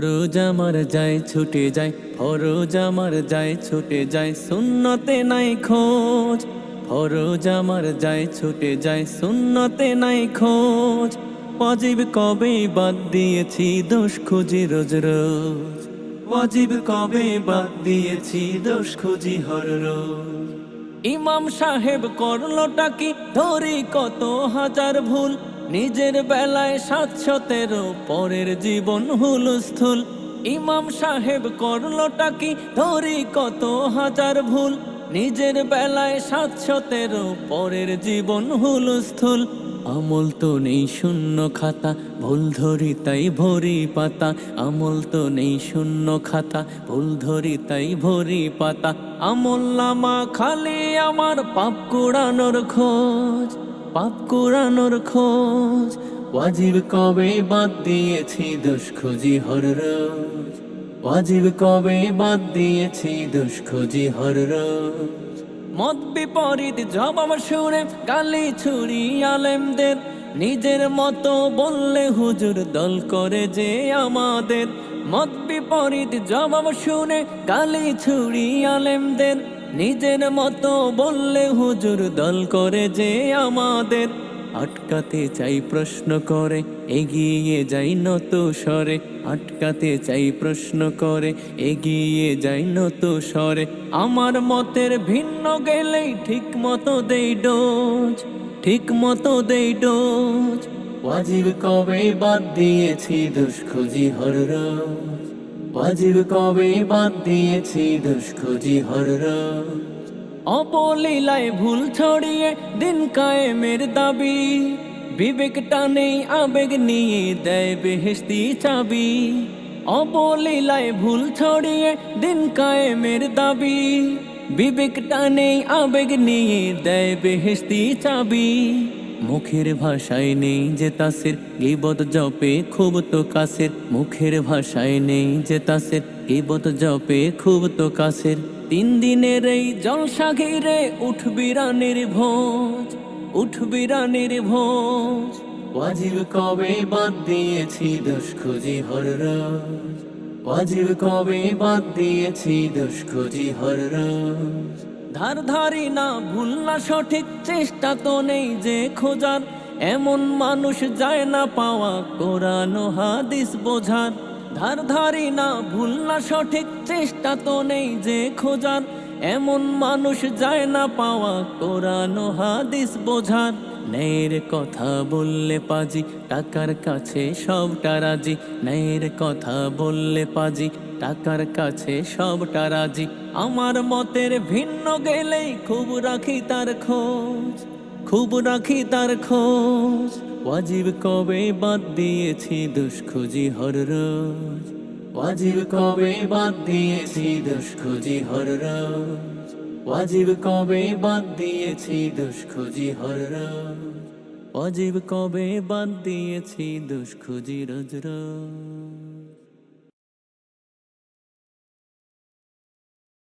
ফরোজ আমার যায়, ছুটে যায়। ফরোজ আমার যায়, ছুটে যায় শূন্যতে নাই খোঁজ। ফরোজ আমার যায়, ছুটে যায় শূন্যতে নাই খোঁজ। অজীব কবে বাদ দিয়েছি, দোষ খুঁজি রোজ রোজ। অজীব কবে বাদ দিয়েছি, দোষ খুঁজি হর রোজ। ইমাম সাহেব করলোটা কি? ধরি কত হাজার ভুল। নিজের বেলায় সাতশো তেরো পরের জীবন হুলস্থুল ইমাম সাহেব করলোটা কি, ধরি কত হাজার ভুল। নিজের বেলায় সাতশো তেরো পরের জীবন হুলস্থুল আমল তো নেই শূন্য খাতা, ভুল ধরি তাই ভরি পাতা। আমল তো নেই শূন্য খাতা, ভুল ধরি তাই ভরি পাতা। আমল নামা খালি আমার পাপ কুড়ানোর খোঁজ। পাপ কুড়ানোর খোঁজ। ওয়াজিব কবে বাদ দিয়েছি দোষ খুঁজি হর রোজ? ওয়াজিব কবে বাদ দিয়েছি দোষ খুঁজি হর রোজ? মত বিপরীত জবাব শুনে গালি ছুরি আলেমদের। নিজের মতো বললে হুজুর দল করে যে আমাদের। মত বিপরীত জবাব শুনে গালি ছুরি আলেমদের। নিজের মতো বললে হুজুর দল করে যে আমাদের। আটকাতে চাই প্রশ্ন করে, এগিয়ে যাই নত স্বরে। আটকাতে চাই প্রশ্ন করে, এগিয়ে যাই নত স্বরে। আমার মতের ভিন্ন গেলেই ঠিক মতো দেই ডোজ, ঠিক মতো দেই ডোজ। ওয়াজিব কবে বাদ দিয়েছি দুষ খুঁজি হর রোজ ওয়াজিব কবে বাদ দিয়েছি দুষ খুঁজি হর রোজ। অবলীলায় ভুল ছড়িয়ে দিন কায়েমের দাবি। বিবেকটা নেই আবেগ নিয়ে দেয় বেহেস্তি চাবি। অবলীলায় ভুল ছড়িয়ে দিন কায়েমের দাবি। বিবেকটা নেই আবেগ নিয়ে দেয় বেহেস্তি চাবি। মুখের ভাষায় নেই যে তাসের, গিবত জপে খুব তো কাছের মুখের ভাষায় নেই যে তাসের, গিবত জপে খুব তো কাছের তিন দিনের এই জলসা ঘিরে উঠবি রানের ভোজ, উঠবি রানের ভোজ। ওয়াজিব কবে বাদ দিয়েছি দোষ খুঁজি হর রোজ। ওয়াজিব কবে বাদ দিয়েছি দোষ খুঁজি হর রোজ। ধার ধারি না ভুল না সঠিক চেষ্টা তো নেই যে খোঁজার। এমন মানুষ যায় না পাওয়া কোরআন হাদিস বোঝার। ধার ধারি না ভুল না সঠিক চেষ্টা তো নেই যে খোঁজার। এমন মানুষ যায় না পাওয়া কোরআন হাদিস বোঝার। ন্যায়ের কথা বললে পাজি, টাকার কাছে সবটা রাজি। ন্যায়ের কথা বললে পাজি, টাকার কাছে সবটা রাজি। আমার মতের ভিন্ন গেলেই খুব রাখি তার খোঁজ, খুব রাখি তার খোঁজ। ওয়াজিব কবে বাদ দিয়েছি দুষ খুঁজি হর রোজ? ওয়াজিব কবে বাদ দিয়েছি দুষ খুঁজি হর রোজ? ওয়াজিব কবে বাদ দিয়েছি দুষ খুঁজি হর অজীব কবে বাদ দিয়েছি দুষ খুঁজি রোজ রোজ